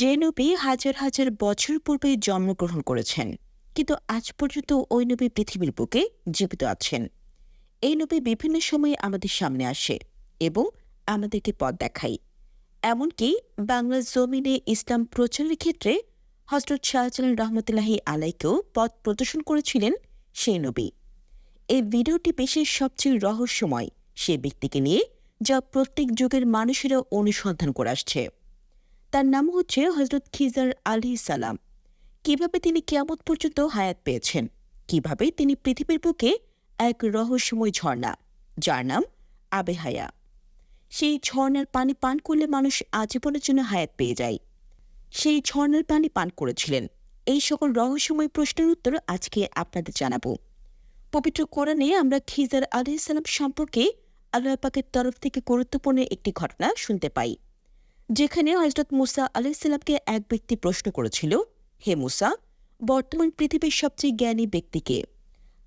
যে নবী হাজার হাজার বছর পূর্বে জন্মগ্রহণ করেছেন। কিন্তু আজ পর্যন্ত ওই নবী পৃথিবীর বুকে জীবিত আছেন। এই নবী বিভিন্ন সময়ে আমাদের সামনে আসে এবং আমাদেরকে পথ দেখায়। এমনকি বাংলার জমিনে ইসলাম প্রচারের ক্ষেত্রে হজরত শাহজালাল রহমতুল্লাহি আলাইকেও পথ প্রদর্শন করেছিলেন সেই নবী। এই ভিডিওটি পেশের সবচেয়ে রহস্যময় সে ব্যক্তিকে নিয়ে যা প্রত্যেক যুগের মানুষেরা অনুসন্ধান করে আসছে। তার নাম হচ্ছে হজরত খিজার আলী সালাম। কীভাবে তিনি কিয়ামত পর্যন্ত হায়াত পেয়েছেন? কীভাবে তিনি পৃথিবীর বুকে এক রহস্যময় ঝর্ণা, যার নাম আবেহায়া সেই ঝর্ণার পানি পান করলে মানুষ আজীবনের জন্য হায়াত পেয়ে যায়। সেই ঝর্ণার পানি পান করেছিলেন। এই সকল রহস্যময় প্রশ্নের উত্তর আজকে আপনাদের জানাব। পবিত্র কোরআনে আমরা খিজার আলী সালাম সম্পর্কে আল্লাহ পাকের তরফ থেকে গুরুত্বপূর্ণ একটি ঘটনা শুনতে পাই। যেখানে হজরত মুসা আলাইসাল্লামকে এক ব্যক্তি প্রশ্ন করেছিল, হে মুসা, বর্তমান পৃথিবীর সবচেয়ে জ্ঞানী ব্যক্তিকে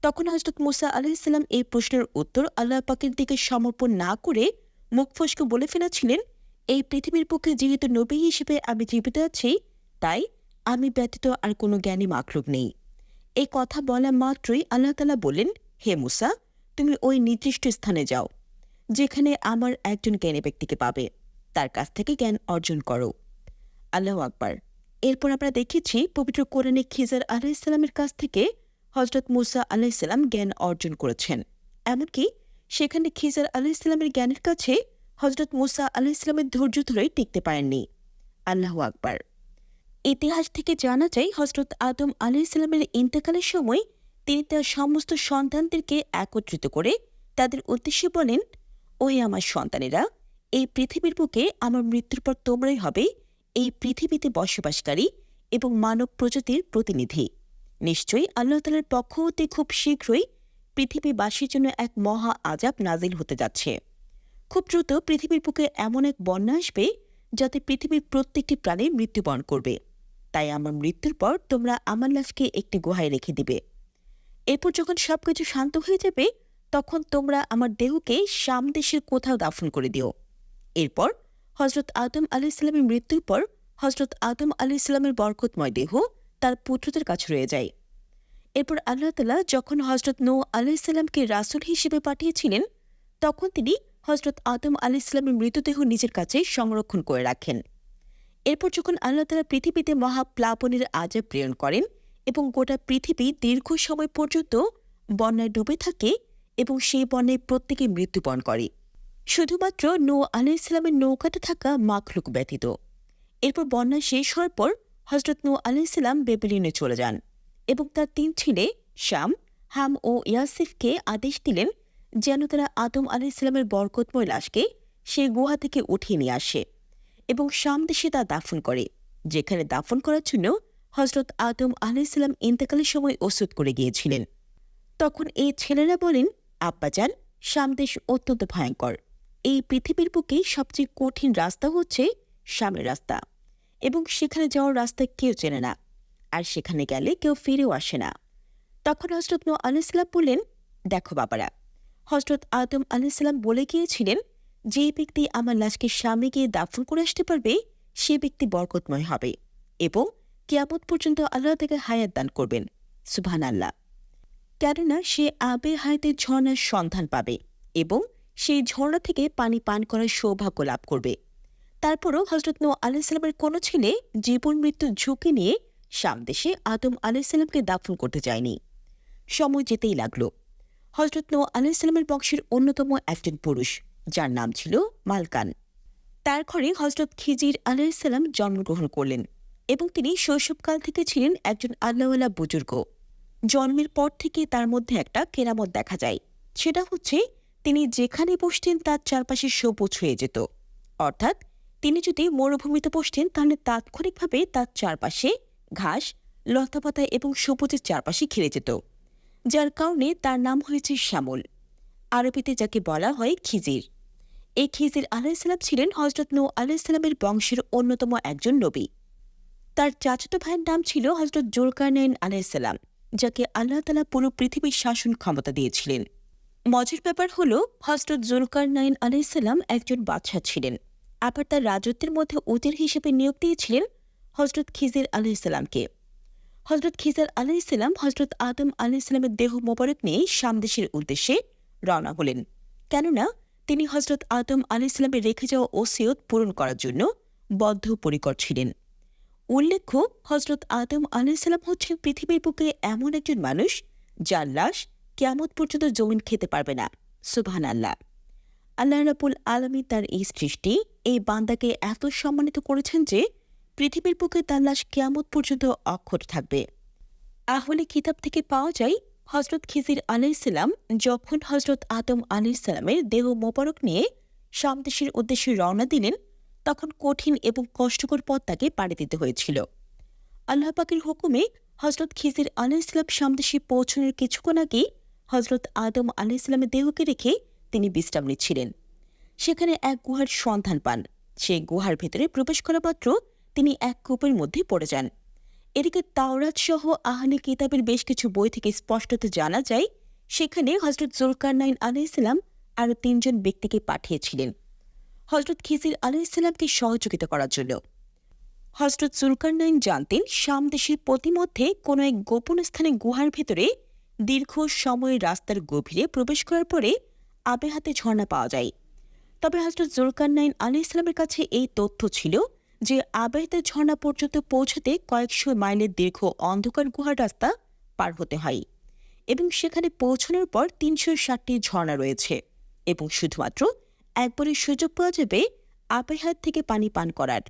তখন হজরত মুসা আলাইসাল্লাম এই প্রশ্নের উত্তর আল্লাহ পাকের দিকে সমর্পণ না করে মুখ ফসকে বলে ফেলেছিলেন, এই পৃথিবীর পক্ষে জীবিত নবী হিসেবে আমি জীবিত আছি, তাই আমি ব্যতীত আর কোনো জ্ঞানী মাকলুক নেই। এই কথা বলা মাত্রই আল্লাহ তালা বললেন, হে মুসা, তুমি ওই নির্দিষ্ট স্থানে যাও, যেখানে আমার একজন জ্ঞানী ব্যক্তিকে পাবে। তার কাছ থেকে জ্ঞান অর্জন করো। আল্লাহ আকবার। এরপর আমরা দেখেছি পবিত্র কোরআনে খিজার আলাইসাল্লামের কাছ থেকে হজরত মুসা আলাইসাল্লাম জ্ঞান অর্জন করেছেন। এমনকি সেখানে খিজার আলাইসাল্লামের জ্ঞানের কাছে হজরত মুসা আলাইসাল্লামের ধৈর্য ধরেই টিকতে পারেননি। আল্লাহ আকবার। ইতিহাস থেকে জানা যায় হজরত আদম আলাইসাল্লামের ইন্তেকালের সময় তিনি তার সমস্ত সন্তানদেরকে একত্রিত করে তাদের উদ্দেশ্যে বলেন ওই আমার সন্তানেরা এই পৃথিবীর বুকে আমার মৃত্যুর পর তোমরাই হবে এই পৃথিবীতে বসবাসকারী এবং মানব প্রজাতির প্রতিনিধি। নিশ্চয়ই আল্লাহ তালার পক্ষ হতে খুব শীঘ্রই পৃথিবীবাসীর জন্য এক মহা আজাব নাজিল হতে যাচ্ছে। খুব দ্রুত পৃথিবীর বুকে এমন এক বন্যা আসবে যাতে পৃথিবীর প্রত্যেকটি প্রাণী মৃত্যুবরণ করবে। তাই আমার মৃত্যুর পর তোমরা আমার লাশকে একটি গুহায় রেখে দিবে। এরপর যখন সবকিছু শান্ত হয়ে যাবে, তখন তোমরা আমার দেহকে শাম দেশের কোথাও দাফন করে দিও। এরপর হজরত আদম আলি ইসলামের মৃত্যুর পর হজরত আদম আলি ইসলামের বরকতময় দেহ তার পুত্রদের কাছে রয়ে যায়। এরপর আল্লাহ তালা যখন হজরত নৌ আলি ইসলামকে রাসুল হিসেবে পাঠিয়েছিলেন, তখন তিনি হজরত আদম আলি ইসলামের মৃতদেহ নিজের কাছে সংরক্ষণ করে রাখেন। এরপর যখন আল্লাহ তালা পৃথিবীতে মহাপ্লাবনের আজাব প্রেরণ করেন এবং গোটা পৃথিবী দীর্ঘ সময় পর্যন্ত বন্যায় ডুবে থাকে এবং সেই বন্যায় প্রত্যেকে মৃত্যুবরণ করে। শুধুমাত্র নৌ আলাহ ইসলামের নৌকাতে থাকা মাখলুক ব্যতীত। এরপর বন্যা শেষ হওয়ার পর হজরত নৌ আলাহ ইসলাম বেবিলিনে চলে যান এবং তার তিন ছেলে শাম, হাম ও ইয়াসিফকে আদেশ দিলেন যেন তারা আদম আলাহ ইসলামের বরকতময় লাশকে সে গুহা থেকে উঠিয়ে নিয়ে আসে এবং শাম দেশে তা দাফন করে, যেখানে দাফন করার জন্য হজরত আদম আলাহ ইসলাম ইন্তেকালের সময় ওষুধ করে গিয়েছিলেন। তখন এই ছেলেরা বলেন, আব্বাজান শামদেশ অত্যন্ত ভয়ঙ্কর। এই পৃথিবীর বুকে সবচেয়ে কঠিন রাস্তা হচ্ছে শামের রাস্তা। এবং সেখানে যাওয়ার রাস্তা কেউ চেনে না, আর সেখানে গেলে কেউ ফিরেও আসে না। তখন হজরত নো আলাইসাল্লাম বললেন, দেখো বাবারা, হজরত আদম আলাইসাল্লাম বলে গিয়েছিলেন, যে ব্যক্তি আমার লাশকে সামনে গিয়ে দাফন করে আসতে পারবে, সে ব্যক্তি বরকতময় হবে এবং কেয়ামত পর্যন্ত আল্লাহ থেকে হায়াত দান করবেন সুবহান আল্লাহ কেননা সে আবে হায়াতের ঝর্ণার সন্ধান পাবে এবং সেই ঝর্ণা থেকে পানি পান করার সৌভাগ্য লাভ করবে। তারপরও হজরত নো আলাইসাল্লামের কোনো ছেলে জীবন মৃত্যুর ঝুঁকি নিয়ে সামদেশে আদম আলাইসাল্লামকে দাফন করতে যায়নি। সময় যেতেই লাগল। হজরত নো আলাইসাল্লামের বংশের অন্যতম একজন পুরুষ, যার নাম ছিল মালকান। তার ঘরে হজরত খিজির আলাইসাল্লাম জন্মগ্রহণ করলেন এবং তিনি শৈশবকাল থেকে ছিলেন একজন আল্লাহওয়ালা বুজুর্গ। জন্মের পর থেকে তার মধ্যে একটা কেরামত দেখা যায়। সেটা হচ্ছে তিনি যেখানে বসতেন, তার চারপাশে সবুজ হয়ে যেত। অর্থাৎ, তিনি যদি মরুভূমিতে বসতেন, তাহলে তাৎক্ষণিকভাবে তার চারপাশে ঘাস, লতাপাতা এবং সবুজের চারপাশে ঘিরে যেত। যার কারণে তার নাম হয়েছে শ্যামল। আরবিতে যাকে বলা হয় খিজির। এই খিজির আলাইসাল্লাম ছিলেন হজরত নৌ আলাইসাল্লামের বংশের অন্যতম একজন নবী। তার চাচাতো ভাইয়ের নাম ছিল হজরত জোরকারনাইন আলাইসাল্লাম যাকে আল্লাহ তালা পুরো পৃথিবীর শাসন ক্ষমতা দিয়েছিলেন। মজার ব্যাপার হল, হজরত জুলকার নাইন আলাইসাল্লাম একজন বাদশাহ ছিলেন। আবার তার রাজত্বের মধ্যে উজির হিসেবে নিয়োগ দিয়েছিলেন হজরত খিজির আলাইসাল্লামকে হজরত খিজার আলাইসাল্লাম হজরত আদম আলাইসাল্লামের দেহ মোবারক নিয়ে সামদেশের উদ্দেশ্যে রওনা হলেন। কেননা, তিনি হজরত আদম আলাইসাল্লামের রেখে যাওয়া ওসিয়ত পূরণ করার জন্য বদ্ধপরিকর ছিলেন। উল্লেখ্য, হজরত আদম আলাইসাল্লাম হচ্ছেন পৃথিবীর বুকে এমন একজন মানুষ যার লাশ কেমন পর্যন্ত জমিন খেতে পারবে না। সুবহান আল্লাহ আল্লাহ রাবুল আলমী তার এই সৃষ্টি এই বান্দাকে এত সম্মানিত করেছেন যে পৃথিবীর বুকে তার লাশ কেয়ামত পর্যন্ত অক্ষত থাকবে। আহলে কিতাব থেকে পাওয়া যায় হজরত খিজির আলাইসাল্লাম যখন হজরত আদম আলাইসাল্লামের দেহ মোবারক নিয়ে সামদেশের উদ্দেশ্যে রওনা দিলেন, তখন কঠিন এবং কষ্টকর পথ তাকে পাড়ি দিতে হয়েছিল। আল্লাহ পাকের হুকুমে হজরত খিজির আলাইসাল্লাম সামদেশে পৌঁছানোর কিছুক্ষণ আগেই হজরত আদম আলাইসাল্লামের দেহকে রেখে তিনি বিশ্রাম নিচ্ছিলেন সেখানে এক গুহার সন্ধান পান। সেই গুহার ভেতরে প্রবেশ করা মাত্র তিনি এক কূপের মধ্যে পড়ে যান। এদিকে তাওরাত সহ আহলে কিতাবের বেশ কিছু বই থেকে স্পষ্টত জানা যায়, সেখানে হজরত জুলকারনাইন আলাইসাল্লাম আরও তিনজন ব্যক্তিকে পাঠিয়েছিলেন। হজরত খিজির আলাইসাল্লামকে সহযোগিতা করার জন্য। হজরত জুলকারনাইন জানতেন, শাম দেশের প্রতিমধ্যে কোনো এক গোপন স্থানে গুহার ভেতরে দীর্ঘ সময় রাস্তার গভীরে প্রবেশ করার পরে আবে হাতে ঝর্ণা পাওয়া যায়। তবে হজরত জুলকারনাইন আলী ইসলামের কাছে এই তথ্য ছিল যে আবেহাতে ঝর্ণা পর্যন্ত পৌঁছতে কয়েকশো মাইলের দীর্ঘ অন্ধকার গুহার রাস্তা পার হতে হয় এবং সেখানে পৌঁছানোর পর তিনশো ষাটটি ঝর্ণা রয়েছে এবং শুধুমাত্র একবারই সুযোগ পাওয়া যাবে আবেহাত থেকে পানি পান করার।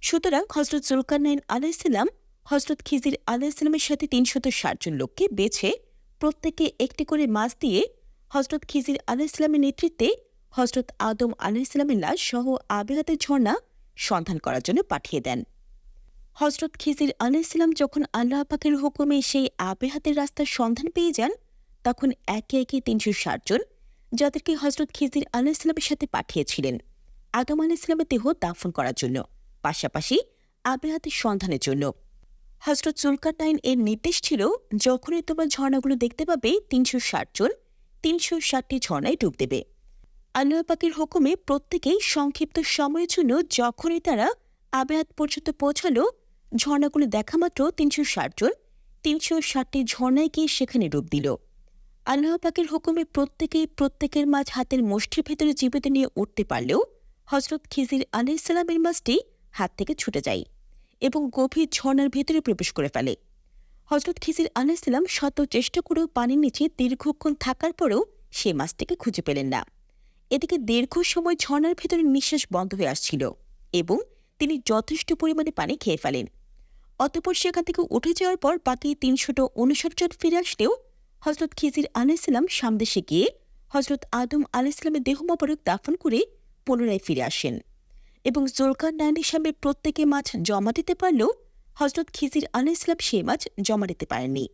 সুতরাং হজরত জুলকারনাইন আলাইসাল্লাম হজরত খিজির আলাইসাল্লামের সাথে তিনশত ষাট জন লোককে বেছে প্রত্যেকে একটি করে মাছ দিয়ে হজরত খিজির আলাইসাল্লামের নেতৃত্বে হজরত আদম আলাইসাল্লামের লাশ সহ আবেহাতের ঝর্ণা সন্ধান করার জন্য পাঠিয়ে দেন। হজরত খিজির আলাইসাল্লাম যখন আল্লাহ পাকের হুকুমে সেই আবেহাতের রাস্তার সন্ধান পেয়ে যান, তখন একে একে তিনশো ষাটজন যাদেরকে হজরত খিজির আলাইসাল্লামের সাথে পাঠিয়েছিলেন। আদম আলাইসাল্লামের দেহ দাফন করার জন্য, পাশাপাশি আবেহাতের সন্ধানের জন্য। হজরত জুলকারনাইন এর নির্দেশ ছিল, যখনই তোমার ঝর্ণাগুলো দেখতে পাবে, তিনশো ষাট জন তিনশো ষাটটি ঝর্ণায় ডুব দেবে। আল্লাহ পাকের হুকুমে প্রত্যেকেই সংক্ষিপ্ত সময়ের জন্য যখনই তারা আবেয়াত পর্যন্ত পৌঁছালো, ঝর্ণাগুলো দেখা মাত্র তিনশো ষাট জন তিনশো ষাটটি ঝর্ণায় গিয়ে সেখানে ডুব দিল। আল্লাহ পাকের হুকুমে প্রত্যেকেই প্রত্যেকের মাঝ হাতের মুষ্টির ভেতরে জীবিত নিয়ে উঠতে পারলেও হজরত খিজির আলাইসাল্লামের মাছটি হাত থেকে ছুটে যায়। এবং গভীর ঝর্ণার ভেতরে প্রবেশ করে ফেলে। হজরত খিজির আলাইসাল্লাম শত চেষ্টা করেও পানির নিচে দীর্ঘক্ষণ থাকার পরেও সে মাছটিকে খুঁজে পেলেন না। এদিকে দীর্ঘ সময় ঝর্ণার ভেতরে নিঃশ্বাস বন্ধ হয়ে আসছিল এবং তিনি যথেষ্ট পরিমাণে পানি খেয়ে ফেলেন। অতপর সেখান থেকে উঠে যাওয়ার পর বাকি তিনশোট উনষাট জন ফিরে আসলেও হজরত খিজির আলাইসাল্লাম সামদেশে গিয়ে হজরত আদম আলাইসাল্লামের দেহ দাফন করে পুনরায় ফিরে আসেন। এবং জোরকার নায়নের সামনে প্রত্যেকে মাছ জমা দিতে পারলেও হজরত খিজির আলাইসলাম সে মাছ জমা দিতে পারেননি।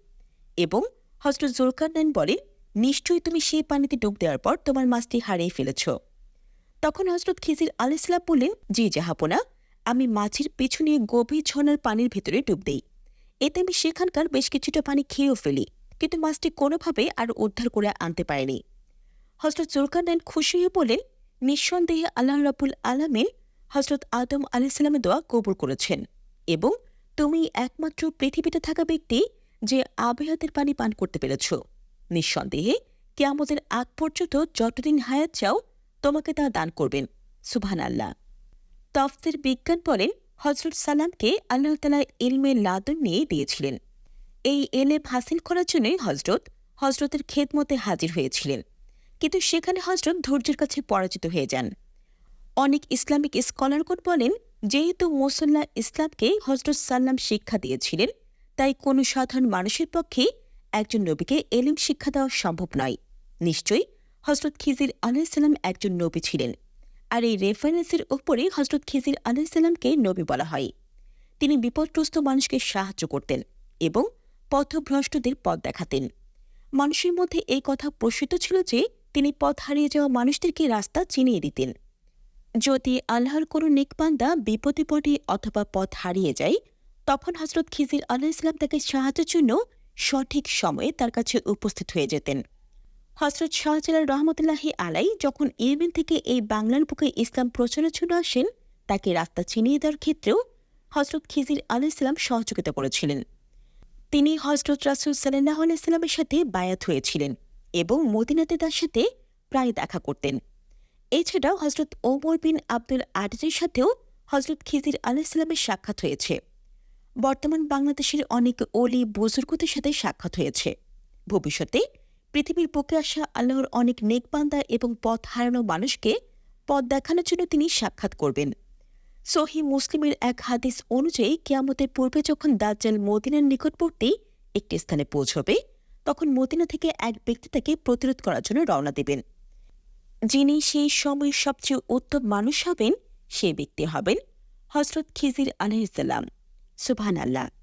এবং হজরত জোরকার নাইন বলে, নিশ্চয়ই তুমি সেই পানিতে ডুব দেওয়ার পর তোমার মাছটি হারিয়ে ফেলেছ। তখন হজরত খিজির আলাইসলাম বললেন জি জাহাপনা, আমি মাছের পিছু নিয়ে গভীর ঝর্ণার পানির ভেতরে ডুব দেই। এতে আমি সেখানকার বেশ কিছুটা পানি খেয়েও ফেলি, কিন্তু মাছটি কোনোভাবে আর উদ্ধার করে আনতে পারেনি। হজরত জুলকার নাইন খুশি হয়ে বলেন নিঃসন্দেহে আল্লাহ রাবুল আলামিন হজরত আদম আলাইসাল্লামের দোয়া কবুল করেছেন এবং তুমি একমাত্র পৃথিবীতে থাকা ব্যক্তি যে আবেহাতের পানি পান করতে পেরেছ। নিঃসন্দেহে কেয়ামতের আগ পর্যন্ত যতদিন হায়াত চাও, তোমাকে তা দান করবেন। সুবহান আল্লাহ তফসির বিজ্ঞান বলেন হজরত সালামকে আল্লাহ তালা ইলমে লাদন নিয়ে দিয়েছিলেন। এই এলেম হাসিল করার জন্যই হজরত হজরতের খেদমতে হাজির হয়েছিলেন। কিন্তু সেখানে হজরত ধৈর্যের কাছে পরাজিত হয়ে যান। অনেক ইসলামিক স্কলারগণ বলেন, যেহেতু মোসল্লা ইসলামকে হজরত সাল্লাম শিক্ষা দিয়েছিলেন, তাই কোনো সাধারণ মানুষের পক্ষে একজন নবীকে এলিম শিক্ষা দেওয়া সম্ভব নয়। নিশ্চয়ই হজরত খিজির আলাইসাল্লাম একজন নবী ছিলেন। আর এই রেফারেন্সের উপরে হজরত খিজির আলাইসাল্লামকে নবী বলা হয়। তিনি বিপদগ্রস্ত মানুষকে সাহায্য করতেন এবং পথভ্রষ্টদের পথ দেখাতেন। মানুষের মধ্যে এই কথা প্রসিদ্ধ ছিল যে, তিনি পথ হারিয়ে যাওয়া মানুষদেরকে রাস্তা চিনিয়ে দিতেন। যদি আল্লাহর কোনো নেকবান্দা বিপদে পড়ে অথবা পথ হারিয়ে যায়, তখন হজরত খিজির আল্লাহ ইসলাম তাকে সাহায্যের জন্য সঠিক সময়ে তার কাছে উপস্থিত হয়ে যেতেন। হজরত শাহজালাল রহমতুল্লাহি আলাই যখন ইয়েমেন থেকে এই বাংলার বুকে ইসলাম প্রচারের জন্য আসেন, তাকে রাস্তা চিনিয়ে দেওয়ার ক্ষেত্রেও হজরত খিজির আলাইসাল্লাম সহযোগিতা করেছিলেন। তিনি হজরত রাসুল সাল্লাহ আলাইস্লামের সাথে বায়াত হয়েছিলেন এবং মদিনাতে তার সাথে প্রায় দেখা করতেন। এছাড়াও হজরত ওমর বিন আব্দুল আজিজের সাথেও হজরত খিজির আলাইসাল্লামের সাক্ষাৎ হয়েছে। বর্তমান বাংলাদেশের অনেক অলি বুজুর্গদের সাথে সাক্ষাৎ হয়েছে। ভবিষ্যতে পৃথিবীর বুকে আসা আল্লাহর অনেক নেকবান্দা এবং পথ হারানো মানুষকে পথ দেখানোর জন্য তিনি সাক্ষাৎ করবেন। সহি মুসলিমের এক হাদিস অনুযায়ী কেয়ামতের পূর্বে যখন দাজ্জাল মদিনার নিকটবর্তী একটি স্থানে পৌঁছবে, তখন মদিনা থেকে এক ব্যক্তি তাকে প্রতিরোধ করার জন্য রওনা দেবেন। যিনি সেই সময়ের সবচেয়ে উত্তম মানুষ হবেন, সে ব্যক্তি হবেন হজরত খিজির আলহিসাল্লাম সুবহান আল্লাহ